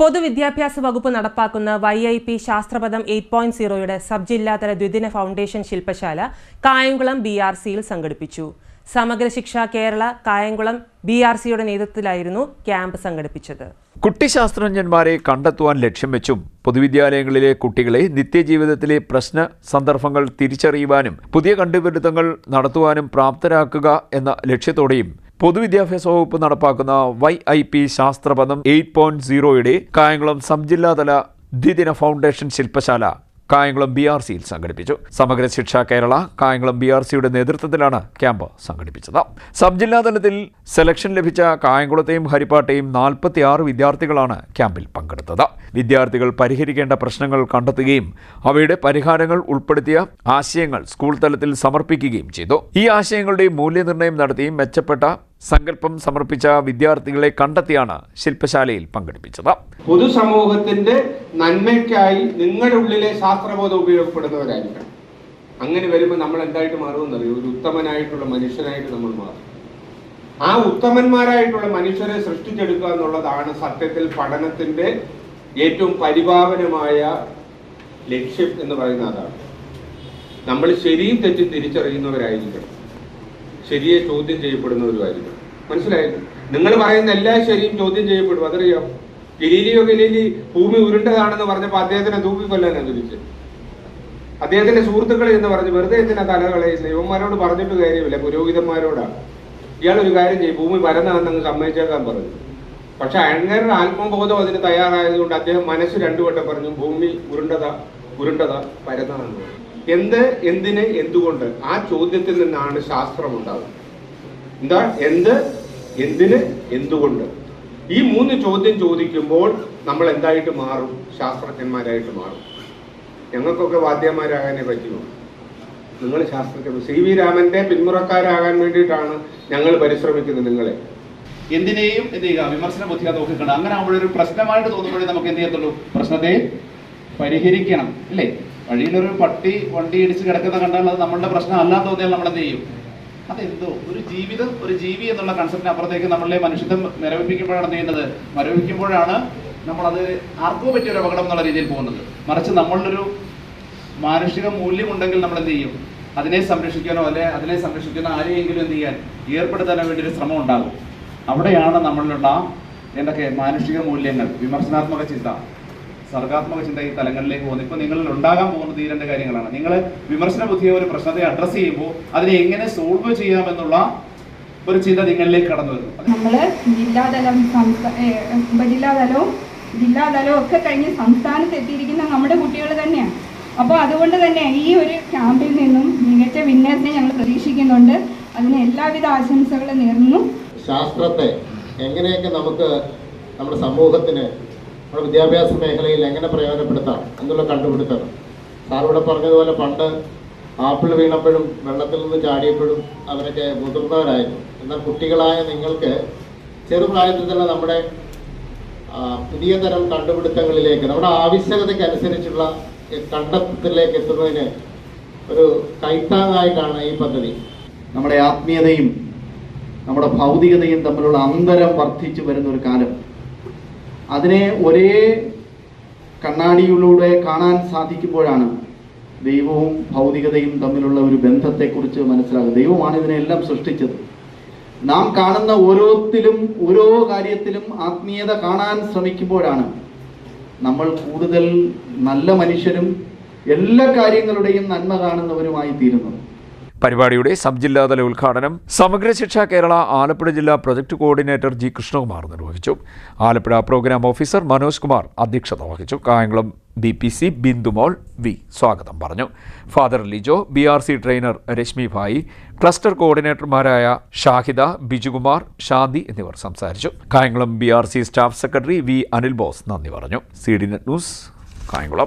പൊതുവിദ്യാഭ്യാസ വകുപ്പ് നടപ്പാക്കുന്ന വൈ ഐ പി ശാസ്ത്രപദം എയ്റ്റ് പോയിന്റ് സീറോയുടെ സബ് ജില്ലാതല ദ്വിദിന ഫൗണ്ടേഷൻ ശില്പശാല കായംകുളം ബി ആർ സിയിൽ സംഘടിപ്പിച്ചു. സമഗ്ര ശിക്ഷ കേരള കായംകുളം ബി ആർ സിയുടെ നേതൃത്വത്തിലായിരുന്നു ക്യാമ്പ് സംഘടിപ്പിച്ചത്. കുട്ടിശാസ്ത്രജ്ഞന്മാരെ കണ്ടെത്തുവാൻ ലക്ഷ്യം വെച്ചും പൊതുവിദ്യാലയങ്ങളിലെ കുട്ടികളെ നിത്യജീവിതത്തിലെ പ്രശ്ന സന്ദർഭങ്ങൾ തിരിച്ചറിയുവാനും പുതിയ കണ്ടുപിടുത്തങ്ങൾ നടത്തുവാനും പ്രാപ്തരാക്കുക എന്ന ലക്ഷ്യത്തോടെയും പൊതുവിദ്യാഭ്യാസ വകുപ്പ് നടപ്പാക്കുന്ന വൈ ഐ പി ശാസ്ത്രപദം എയ്റ്റ് പോയിന്റ് സീറോയുടെ കായംകുളം സബ് ദ്വിദിന ഫൗണ്ടേഷൻ ശില്പശാല. കായംകുളം ബി ആർ സിയിൽ സംഘടിപ്പിച്ചു. സമഗ്ര ശിക്ഷ കേരള കായംകുളം ബി ആർ സിയുടെ നേതൃത്വത്തിലാണ് ക്യാമ്പ് സംഘടിപ്പിച്ചത്. സബ് ജില്ലാതലത്തിൽ സെലക്ഷൻ ലഭിച്ച കായംകുളത്തെയും ഹരിപ്പാട്ടെയും നാൽപ്പത്തി ആറ് വിദ്യാർത്ഥികളാണ് ക്യാമ്പിൽ പങ്കെടുത്തത്. വിദ്യാർത്ഥികൾ പരിഹരിക്കേണ്ട പ്രശ്നങ്ങൾ കണ്ടെത്തുകയും അവയുടെ പരിഹാരങ്ങൾ ഉൾപ്പെടുത്തിയ ആശയങ്ങൾ സ്കൂൾ തലത്തിൽ സമർപ്പിക്കുകയും ചെയ്തു. ഈ ആശയങ്ങളുടെ മൂല്യനിർണയം നടത്തിയും മെച്ചപ്പെട്ട സങ്കല്പം സമർപ്പിച്ച വിദ്യാർത്ഥികളെ കണ്ടെത്തിയാണ് ശില്പശാലയിൽ പങ്കെടുപ്പിച്ചത്. പൊതുസമൂഹത്തിന്റെ നന്മയ്ക്കായി നിങ്ങളുടെ ഉള്ളിലെ ശാസ്ത്രബോധം ഉപയോഗപ്പെടുന്നവരായിരിക്കണം. അങ്ങനെ വരുമ്പോൾ നമ്മൾ എന്തായിട്ട് മാറുമെന്നറിയോ? ഒരു ഉത്തമനായിട്ടുള്ള മനുഷ്യനായിട്ട് നമ്മൾ മാറും. ആ ഉത്തമന്മാരായിട്ടുള്ള മനുഷ്യരെ സൃഷ്ടിച്ചെടുക്കുക എന്നുള്ളതാണ് സത്യത്തിൽ പഠനത്തിന്റെ ഏറ്റവും പരിപാവനമായ ലക്ഷ്യം എന്ന് പറയുന്ന അതാണ്. നമ്മൾ ശരിയും തെറ്റും തിരിച്ചറിയുന്നവരായിരിക്കണം. ശരിയെ ചോദ്യം ചെയ്യപ്പെടുന്നവരുമായിരിക്കണം. മനസ്സിലായില്ലേ? നിങ്ങൾ പറയുന്ന എല്ലാ ശരിയും ചോദ്യം ചെയ്യപ്പെടും. അതറിയാം? ഗലീലിയോ ഗലീലി ഭൂമി ഉരുണ്ടതാണെന്ന് പറഞ്ഞപ്പോൾ അദ്ദേഹത്തിനെ തൂക്കിക്കൊല്ലാൻ അനുവദിച്ചു അദ്ദേഹത്തിന്റെ സുഹൃത്തുക്കളെ എന്ന് പറഞ്ഞ് വെറുതെ എന്തിനാ തല കളയുന്നത് യുവന്മാരോട് പറഞ്ഞിട്ട് കാര്യമില്ല പുരോഹിതന്മാരോടാണ്. ഇയാൾ ഒരു കാര്യം ചെയ്യും ഭൂമി പരന്നാണെന്ന് സമ്മതിച്ചേക്കാൻ പറഞ്ഞു. പക്ഷെ അയങ്ങരുടെ ആത്മബോധം അതിന് തയ്യാറായതുകൊണ്ട് അദ്ദേഹം മനസ്സ് രണ്ടുവട്ടം പറഞ്ഞു ഭൂമി ഉരുണ്ടത ഉരുണ്ടത പരന്നതാണെന്ന് എന്ത് എന്തിന് എന്തുകൊണ്ട് ആ ചോദ്യത്തിൽ നിന്നാണ് ശാസ്ത്രം ഉണ്ടാകുന്നത് എന്താ എന്ത്? എന്തിന്? എന്തുകൊണ്ട്? ഈ മൂന്ന് ചോദ്യം ചോദിക്കുമ്പോൾ നമ്മൾ എന്തായിട്ട് മാറും? ശാസ്ത്രജ്ഞന്മാരായിട്ട് മാറും. ഞങ്ങൾക്കൊക്കെ വാദ്യന്മാരാകാനേ പറ്റുമോ നിങ്ങൾ ശാസ്ത്രജ്ഞ സി വി രാമന്റെ പിന്മുറക്കാരാകാൻ വേണ്ടിയിട്ടാണ് ഞങ്ങൾ പരിശ്രമിക്കുന്നത് നിങ്ങളെ. എന്തിനേയും എന്ത് ചെയ്യുക വിമർശന ബുദ്ധിയാ നോക്കിക്കണം അങ്ങനെ ആകുമ്പോഴൊരു പ്രശ്നമായിട്ട് തോന്നുമ്പോഴേ നമുക്ക് എന്ത് ചെയ്യത്തുള്ളൂ? പ്രശ്നത്തെ പരിഹരിക്കണം. അല്ലേ വഴിയിലൊരു പട്ടി വണ്ടി ഇടിച്ച് കിടക്കുന്ന കണ്ടാൽ അത് നമ്മളുടെ പ്രശ്നം അല്ലാന്ന് തോന്നിയാൽ നമ്മൾ എന്ത് ചെയ്യും? അതെന്തോ? ഒരു ജീവിതം ഒരു ജീവി എന്നുള്ള കൺസെപ്റ്റിന് അപ്പുറത്തേക്ക് നമ്മളെ മനുഷ്യത്വം നിരവിപ്പിക്കുമ്പോഴാണ് ചെയ്യുന്നത്? മരവിപ്പിക്കുമ്പോഴാണ് നമ്മളത് ആർക്കോ പറ്റിയ ഒരു അപകടം എന്നുള്ള രീതിയിൽ പോകുന്നത്. മറിച്ച് നമ്മളിലൊരു മാനുഷിക മൂല്യമുണ്ടെങ്കിൽ നമ്മൾ എന്ത് ചെയ്യും? അതിനെ സംരക്ഷിക്കാനോ അല്ലെ അതിനെ സംരക്ഷിക്കാനോ ആരെയെങ്കിലും എന്ത് ചെയ്യാൻ ഏർപ്പെടുത്താനോ വേണ്ടി ഒരു ശ്രമം ഉണ്ടാകും. അവിടെയാണ് നമ്മളിലുള്ള എന്തൊക്കെ മാനുഷിക മൂല്യങ്ങൾ? വിമർശനാത്മക ചിന്ത. സർഗാത്മക ചിന്ത ഈ തലങ്ങളിലേക്ക് പോകുന്നത് ഇപ്പൊ നിങ്ങളിൽ ഉണ്ടാകാൻ പോകുന്നത് ഈ രണ്ട് കാര്യങ്ങളാണ്. നിങ്ങൾ വിമർശന ബുദ്ധിയെ ഒരു പ്രശ്നത്തെ അഡ്രസ് ചെയ്യുമ്പോൾ അതിനെ എങ്ങനെ സോൾവ് ചെയ്യാമെന്നുള്ള ഒരു ചിന്ത നിങ്ങളിലേക്ക് കടന്നു വരുന്നു. നമ്മൾ നമ്മൾ ജില്ലാതലം ഉപജില്ലാതലവും ജില്ലാതലവും ഒക്കെ കഴിഞ്ഞ് സംസ്ഥാനത്ത് എത്തിയിരിക്കുന്ന നമ്മുടെ കുട്ടികൾ തന്നെയാണ്. അപ്പോൾ അതുകൊണ്ട് തന്നെ ഈ ഒരു ക്യാമ്പിൽ നിന്നും മികച്ച വിന്നേഴ്സിനെ ഞങ്ങൾ പ്രതീക്ഷിക്കുന്നുണ്ട്. അതിന് എല്ലാവിധ ആശംസകളും നേർന്നു. ശാസ്ത്രത്തെ എങ്ങനെയൊക്കെ നമുക്ക് നമ്മുടെ സമൂഹത്തിന് നമ്മുടെ വിദ്യാഭ്യാസ മേഖലയിൽ എങ്ങനെ പ്രയോജനപ്പെടുത്താം എന്നുള്ള കണ്ടുപിടുത്തം. സാർ ഇവിടെ പറഞ്ഞതുപോലെ പണ്ട് ആപ്പിൾ വീണപ്പോഴും വെള്ളത്തിൽ നിന്ന് ചാടിയപ്പോഴും അവരൊക്കെ മുതിർന്നവരായിരുന്നു. എന്നാൽ കുട്ടികളായ നിങ്ങൾക്ക് ചെറുപ്രായത്തിൽ തന്നെ നമ്മുടെ പുതിയ തരം കണ്ടുപിടുത്തങ്ങളിലേക്ക് നമ്മുടെ ആവശ്യകതയ്ക്ക് അനുസരിച്ചുള്ള കണ്ടെത്തലിലേക്ക് എത്തുന്നതിന് ഒരു കൈത്താങ്ങായിട്ടാണ് ഈ പദ്ധതി. നമ്മുടെ ആത്മീയതയും നമ്മുടെ ഭൗതികതയും തമ്മിലുള്ള അന്തരം വർദ്ധിച്ചു വരുന്ന ഒരു കാലം. അതിനെ ഒരേ കണ്ണാടിയിലൂടെ കാണാൻ സാധിക്കുമ്പോഴാണ് ദൈവവും ഭൗതികതയും തമ്മിലുള്ള ഒരു ബന്ധത്തെക്കുറിച്ച് മനസ്സിലാകും ദൈവമാണ് ഇതിനെല്ലാം സൃഷ്ടിച്ചത്. നാം കാണുന്ന ഓരോത്തിലും ഓരോ കാര്യത്തിലും ആത്മീയത കാണാൻ ശ്രമിക്കുമ്പോഴാണ് നമ്മൾ കൂടുതൽ നല്ല മനുഷ്യരും എല്ലാ കാര്യങ്ങളുടെയും നന്മ കാണുന്നവരുമായി തീരുന്നത്. പരിപാടിയുടെ സബ് ജില്ലാതല ഉദ്ഘാടനം സമഗ്ര ശിക്ഷ കേരള ആലപ്പുഴ ജില്ലാ പ്രൊജക്ട് കോർഡിനേറ്റർ ജി കൃഷ്ണകുമാർ നിർവഹിച്ചു. ആലപ്പുഴ പ്രോഗ്രാം ഓഫീസർ മനോജ് കുമാർ അധ്യക്ഷത വഹിച്ചു. Kayamkulam B P C Bindumol V സ്വാഗതം പറഞ്ഞു. Father Lijo B R C trainer Reshmi Bhai cluster കോർഡിനേറ്റർമാരായ Shahida Bijukumar Shanthi എന്നിവർ സംസാരിച്ചു. Kayamkulam B R C staff secretary V Anil Bose നന്ദി പറഞ്ഞു. C D net news Kayamkulam.